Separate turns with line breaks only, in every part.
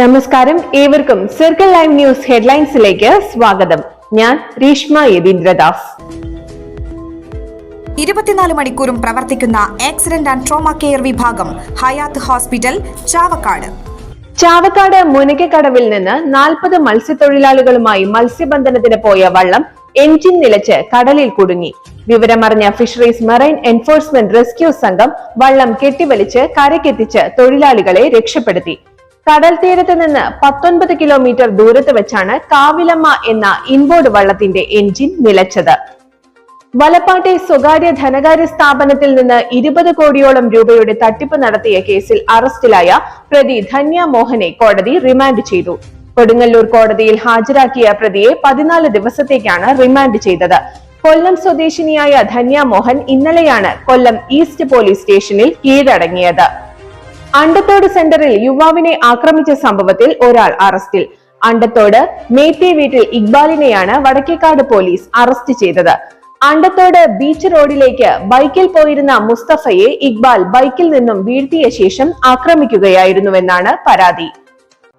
നമസ്കാരം. ഏവർക്കും circle live news ഹെഡ്ലൈൻസിലേക്ക് സ്വാഗതം. ഞാൻ രീഷ്മ യതീന്ദ്രദാസ്.
ഇരുപത്തിനാല് മണിക്കൂറും പ്രവർത്തിക്കുന്ന ആക്സിഡന്റ് ആൻഡ് ട്രോമ കെയർ വിഭാഗം ഹയാത്ത് ഹോസ്പിറ്റൽ ചാവക്കാട്.
ചാവക്കാട് മുനക്കക്കടവിൽ നിന്ന് നാൽപ്പത് മത്സ്യത്തൊഴിലാളികളുമായി മത്സ്യബന്ധനത്തിന് പോയ വള്ളം എഞ്ചിൻ നിലച്ച് കടലിൽ കുടുങ്ങി. വിവരമറിഞ്ഞ ഫിഷറീസ് മറൈൻ എൻഫോഴ്സ്മെന്റ് റെസ്ക്യൂ സംഘം വള്ളം കെട്ടിവലിച്ച് കരക്കെത്തിച്ച് തൊഴിലാളികളെ രക്ഷപ്പെടുത്തി. കടൽ തീരത്ത് നിന്ന് പത്തൊൻപത് കിലോമീറ്റർ ദൂരത്ത് വെച്ചാണ് കാവിലമ്മ എന്ന ഇൻബോർഡ് വള്ളത്തിന്റെ എഞ്ചിൻ നിലച്ചത്. വലപ്പാട്ടെ സ്വകാര്യ ധനകാര്യ സ്ഥാപനത്തിൽ നിന്ന് ഇരുപത് കോടിയോളം രൂപയുടെ തട്ടിപ്പ് നടത്തിയ കേസിൽ അറസ്റ്റിലായ പ്രതി ധന്യ മോഹനെ കോടതി റിമാൻഡ് ചെയ്തു. കൊടുങ്ങല്ലൂർ കോടതിയിൽ ഹാജരാക്കിയ പ്രതിയെ പതിനാല് ദിവസത്തേക്കാണ് റിമാൻഡ് ചെയ്തത്. കൊല്ലം സ്വദേശിനിയായ ധന്യ മോഹൻ ഇന്നലെയാണ് കൊല്ലം ഈസ്റ്റ് പോലീസ് സ്റ്റേഷനിൽ കീഴടങ്ങിയത്. അണ്ടത്തോട് സെന്ററിൽ യുവാവിനെ ആക്രമിച്ച സംഭവത്തിൽ ഒരാൾ അറസ്റ്റിൽ. അണ്ടത്തോട് മേത്തി വീട്ടിൽ ഇക്ബാലിനെയാണ് വടക്കേക്കാട് പോലീസ് അറസ്റ്റ് ചെയ്തത്. അണ്ടത്തോട് ബീച്ച് റോഡിലേക്ക് ബൈക്കിൽ പോയിരുന്ന മുസ്തഫയെ ഇക്ബാൽ ബൈക്കിൽ നിന്നും വീഴ്ത്തിയ ശേഷം ആക്രമിക്കുകയായിരുന്നുവെന്നാണ് പരാതി.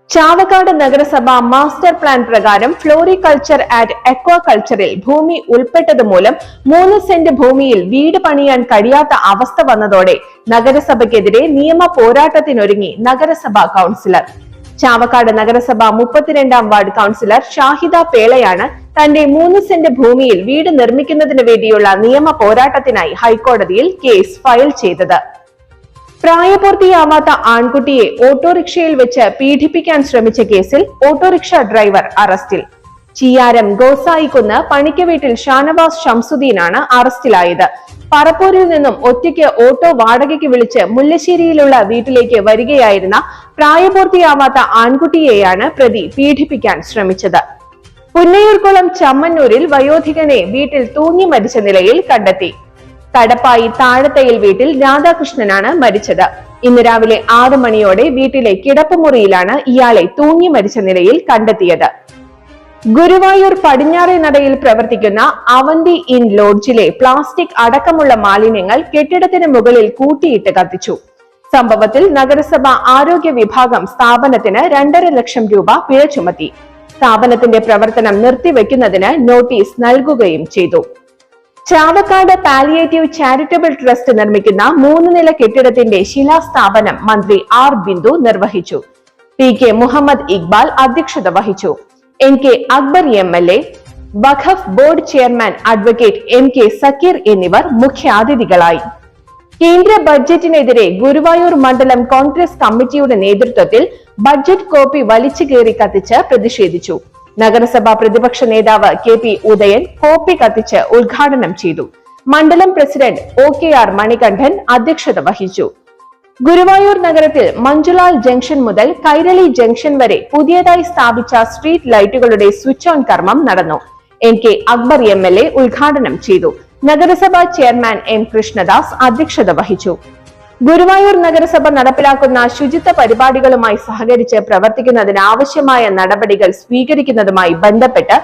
ചാവക്കാട് നഗരസഭ മാസ്റ്റർ പ്ലാൻ പ്രകാരം ഫ്ലോറികൾച്ചർ ആൻഡ് അക്വാകൾച്ചറിൽ ഭൂമി ഉൾപ്പെട്ടത് മൂലം മൂന്ന് സെന്റ് ഭൂമിയിൽ വീട് പണിയാൻ കഴിയാത്ത അവസ്ഥ വന്നതോടെ നഗരസഭയ്ക്കെതിരെ നിയമ പോരാട്ടത്തിനൊരുങ്ങി നഗരസഭാ കൗൺസിലർ. ചാവക്കാട് നഗരസഭ മുപ്പത്തിരണ്ടാം വാർഡ് കൗൺസിലർ ഷാഹിദ പേളയാണ് തന്റെ മൂന്ന് സെന്റ് ഭൂമിയിൽ വീട് നിർമ്മിക്കുന്നതിന് വേണ്ടിയുള്ള നിയമ പോരാട്ടത്തിനായി ഹൈക്കോടതിയിൽ കേസ് ഫയൽ ചെയ്തത്. പ്രായപൂർത്തിയാവാത്ത ആൺകുട്ടിയെ ഓട്ടോറിക്ഷയിൽ വെച്ച് പീഡിപ്പിക്കാൻ ശ്രമിച്ച കേസിൽ ഓട്ടോറിക്ഷ ഡ്രൈവർ അറസ്റ്റിൽ. ചിയാരം ഗോസായിക്കുന്ന് പണിക്ക വീട്ടിൽ ഷാനവാസ് ഷംസുദ്ദീനാണ് അറസ്റ്റിലായത്. പറപ്പൂരിൽ നിന്നും ഒറ്റയ്ക്ക് ഓട്ടോ വാടകയ്ക്ക് വിളിച്ച് മുല്ലശ്ശേരിയിലുള്ള വീട്ടിലേക്ക് വരികയായിരുന്ന പ്രായപൂർത്തിയാവാത്ത ആൺകുട്ടിയെയാണ് പ്രതി പീഡിപ്പിക്കാൻ ശ്രമിച്ചത്. പുന്നയൂർക്കുളം ചമ്മന്നൂരിൽ വയോധികനെ വീട്ടിൽ തൂങ്ങി മരിച്ച നിലയിൽ കണ്ടെത്തി. കടപ്പായി താഴത്തയിൽ വീട്ടിൽ രാധാകൃഷ്ണനാണ് മരിച്ചത്. ഇന്ന് രാവിലെ ആറ് മണിയോടെ വീട്ടിലെ കിടപ്പുമുറിയിലാണ് ഇയാളെ തൂങ്ങി മരിച്ച നിലയിൽ കണ്ടെത്തിയത്. ഗുരുവായൂർ പടിഞ്ഞാറേ നടയിൽ പ്രവർത്തിക്കുന്ന അവന്തി ഇൻ ലോഡ്ജിലെ പ്ലാസ്റ്റിക് അടക്കമുള്ള മാലിന്യങ്ങൾ കെട്ടിടത്തിന് മുകളിൽ കൂട്ടിയിട്ട് കത്തിച്ചു. സംഭവത്തിൽ നഗരസഭ ആരോഗ്യ വിഭാഗം സ്ഥാപനത്തിന് രണ്ടര ലക്ഷം രൂപ പിഴ ചുമത്തി. സ്ഥാപനത്തിന്റെ പ്രവർത്തനം നിർത്തിവെക്കുന്നതിന് നോട്ടീസ് നൽകുകയും ചെയ്തു. ചാവക്കാട് പാലിയേറ്റീവ് ചാരിറ്റബിൾ ട്രസ്റ്റ് നിർമ്മിക്കുന്ന മൂന്ന് നില കെട്ടിടത്തിന്റെ ശിലാസ്ഥാപനം മന്ത്രി ആർ ബിന്ദു നിർവഹിച്ചു. പി കെ മുഹമ്മദ് ഇക്ബാൽ അധ്യക്ഷത വഹിച്ചു. N K Akbar M L A Waqf board chairman advocate M K Zakir എന്നിവർ മുഖ്യാതിഥികളായി. കേന്ദ്ര ബഡ്ജറ്റിനെതിരെ ഗുരുവായൂർ മണ്ഡലം കോൺഗ്രസ് കമ്മിറ്റിയുടെ നേതൃത്വത്തിൽ ബഡ്ജറ്റ് കോപ്പി വലിച്ചു കയറി കത്തിച്ച് പ്രതിഷേധിച്ചു. നഗരസഭാ പ്രതിപക്ഷ നേതാവ് കെ പി ഉദയൻ കോപ്പി കത്തിച്ച് ഉദ്ഘാടനം ചെയ്തു. മണ്ഡലം president O K R Manikandan അധ്യക്ഷത വഹിച്ചു. ഗുരുവായൂർ നഗരത്തിൽ മഞ്ജുലാൽ ജംഗ്ഷൻ മുതൽ കൈരളി ജംഗ്ഷൻ വരെ പുതിയതായി സ്ഥാപിച്ച സ്ട്രീറ്റ് ലൈറ്റുകളുടെ സ്വിച്ച് ഓൺ കർമ്മം നടന്നു. N K Akbar M L A ഉദ്ഘാടനം ചെയ്തു. നഗരസഭാ ചെയർമാൻ എം കൃഷ്ണദാസ് അധ്യക്ഷത വഹിച്ചു. ഗുരുവായൂർ നഗരസഭ നടപ്പിലാക്കുന്ന ശുചിത്വ പരിപാടികളുമായി സഹകരിച്ച് പ്രവർത്തിക്കുന്നതിന് ആവശ്യമായ നടപടികൾ സ്വീകരിക്കുന്നതുമായി ബന്ധപ്പെട്ട്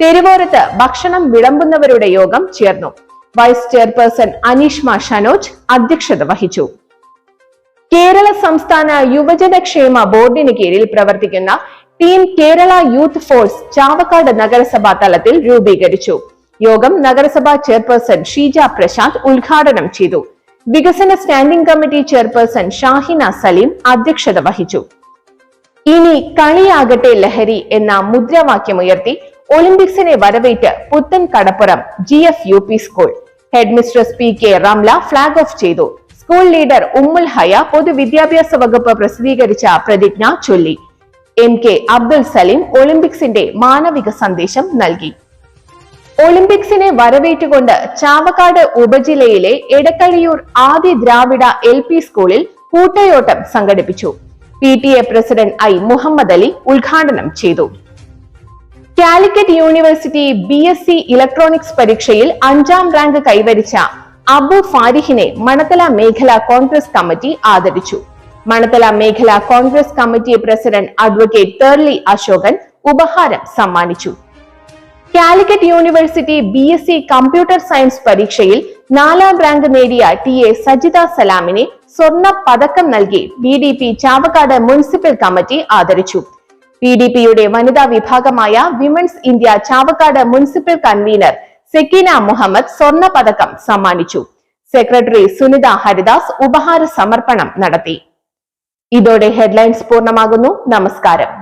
തെരുവോരത്ത് ഭക്ഷണം വിളമ്പുന്നവരുടെ യോഗം ചേർന്നു. വൈസ് ചെയർപേഴ്സൺ അനീഷ്മ ഷനോജ് അധ്യക്ഷത വഹിച്ചു. കേരള സംസ്ഥാന യുവജനക്ഷേമ ബോർഡിന് കീഴിൽ പ്രവർത്തിക്കുന്ന team Kerala youth force Chavakkad നഗരസഭാ തലത്തിൽ രൂപീകരിച്ചു. യോഗം നഗരസഭാ ചെയർപേഴ്സൺ ഷീജ പ്രശാന്ത് ഉദ്ഘാടനം ചെയ്തു. വികസന standing committee chairperson Shahina Salim അധ്യക്ഷത വഹിച്ചു. ഇനി കളിയാകട്ടെ ലഹരി എന്ന മുദ്രാവാക്യമുയർത്തി ഒളിമ്പിക്സിനെ വരവേറ്റ് Puthan Kadappuram G F U P school. Headmistress P K Ramla flag off ചെയ്തു. സ്കൂൾ ലീഡർ ഉമ്മുൽ ഹയ പൊതുവിദ്യാഭ്യാസ വകുപ്പ് പ്രസിദ്ധീകരിച്ച പ്രതിജ്ഞ ചൊല്ലി. എം കെ അബ്ദുൽ സലീം ഒളിമ്പിക്സിന്റെ മാനവിക സന്ദേശം നൽകി. ഒളിമ്പിക്സിനെ വരവേറ്റുകൊണ്ട് ചാവക്കാട് ഉപജില്ലയിലെ എടക്കഴിയൂർ ആദ്യ ദ്രാവിഡ എൽ പി സ്കൂളിൽ കൂട്ടയോട്ടം സംഘടിപ്പിച്ചു. P T A president I Muhammad Ali ഉദ്ഘാടനം ചെയ്തു. Calicut university B S C electronics പരീക്ഷയിൽ അഞ്ചാം റാങ്ക് കൈവരിച്ച അബു ഫാരിഹിനെ മണത്തല മേഖല കോൺഗ്രസ് കമ്മിറ്റി ആദരിച്ചു. മണത്തല മേഖല Congress committee president advocate Therly Ashokan ഉപഹാരം സമ്മാനിച്ചു. Calicut university B S C computer science പരീക്ഷയിൽ നാലാം റാങ്ക് നേടിയ ടി എ സജിത സലാമിനെ സ്വർണ പതക്കം നൽകി B D P Chavakkad municipal committee ആദരിച്ചു. പി ഡി പിയുടെ വനിതാ വിഭാഗമായ women's India Chavakkad municipal convener Sakeena Muhammad സ്വർണ പതക്കം സമ്മാനിച്ചു. സെക്രട്ടറി സുനിത ഹരിദാസ് ഉപഹാര സമർപ്പണം നടത്തി. ഇതോടെ ഹെഡ്ലൈൻസ് പൂർണമാകുന്നു. നമസ്കാരം.